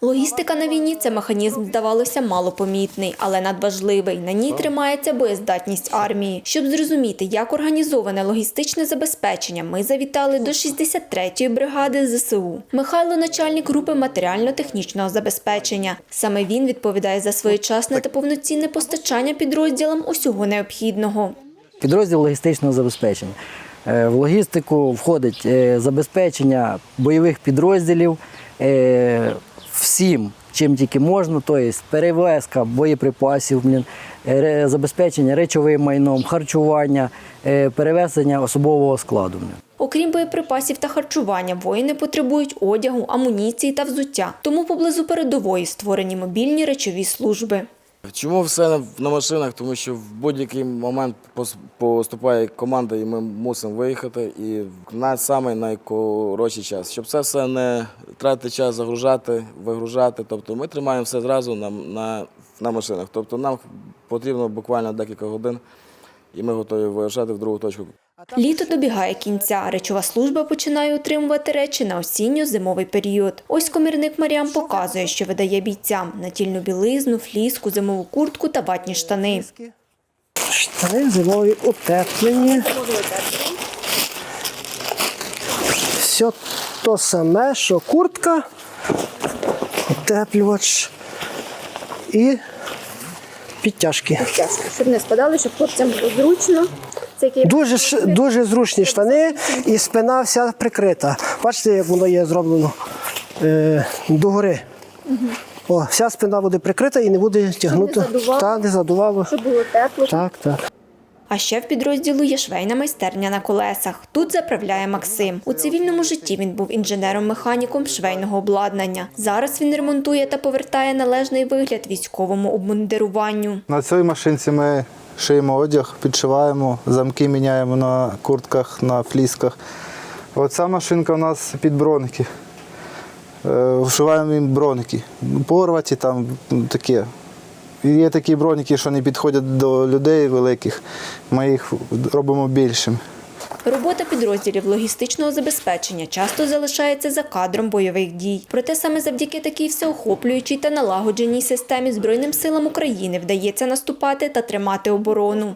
Логістика на війні це механізм, здавалося, малопомітний, але надважливий. На ній тримається боєздатність армії. Щоб зрозуміти, як організоване логістичне забезпечення, ми завітали до 63-ї бригади ЗСУ. Михайло начальник групи матеріально-технічного забезпечення. Саме він відповідає за своєчасне та повноцінне постачання підрозділам усього необхідного. Підрозділ логістичного забезпечення. Е, В логістику входить е, забезпечення бойових підрозділів е, всім, чим тільки можна, тобто перевезка боєприпасів, блін, е, забезпечення речовим майном, харчування, е, перевезення особового складу. блін. Окрім боєприпасів та харчування, воїни потребують одягу, амуніції та взуття. Тому поблизу передової створені мобільні речові служби. Чому все на- на машинах? Тому що в будь-який момент поступає команда, і ми мусимо виїхати. І на самий найкоротший час. Щоб це все не тратити час загружати, вигружати. Тобто ми тримаємо все зразу на, на, на машинах. Тобто нам потрібно буквально декілька годин, і ми готові виїжджати в другу точку. Літо добігає кінця. Речова служба починає отримувати речі на осінньо-зимовий період. Ось комірник Маріам показує, що видає бійцям натільну білизну, фліску, зимову куртку та ватні штани. Штани зимові утеплені. Все то саме, що куртка, утеплювач і підтяжки. щоб не спадали, щоб хлопцям було зручно. Дуже, дуже зручні штани і спина вся прикрита. Бачите, як воно є зроблено е, догори. О, вся спина буде прикрита і не буде тягнути. Не Та не задувало. щоб було тепло. Так, так. А ще в підрозділу є швейна майстерня на колесах. Тут заправляє Максим. У цивільному житті він був інженером-механіком швейного обладнання. Зараз він ремонтує та повертає належний вигляд військовому обмундируванню. На цій машинці ми шиємо одяг, підшиваємо, замки міняємо на куртках, на флісках. Оця машинка у нас під броники. Е, Вшиваємо їм броники. Порваті там таке. Є такі броніки, що не підходять до людей великих. Ми їх робимо більшим. Робота підрозділів логістичного забезпечення часто залишається за кадром бойових дій. Проте саме завдяки такій всеохоплюючій та налагодженій системі Збройним силам України вдається наступати та тримати оборону.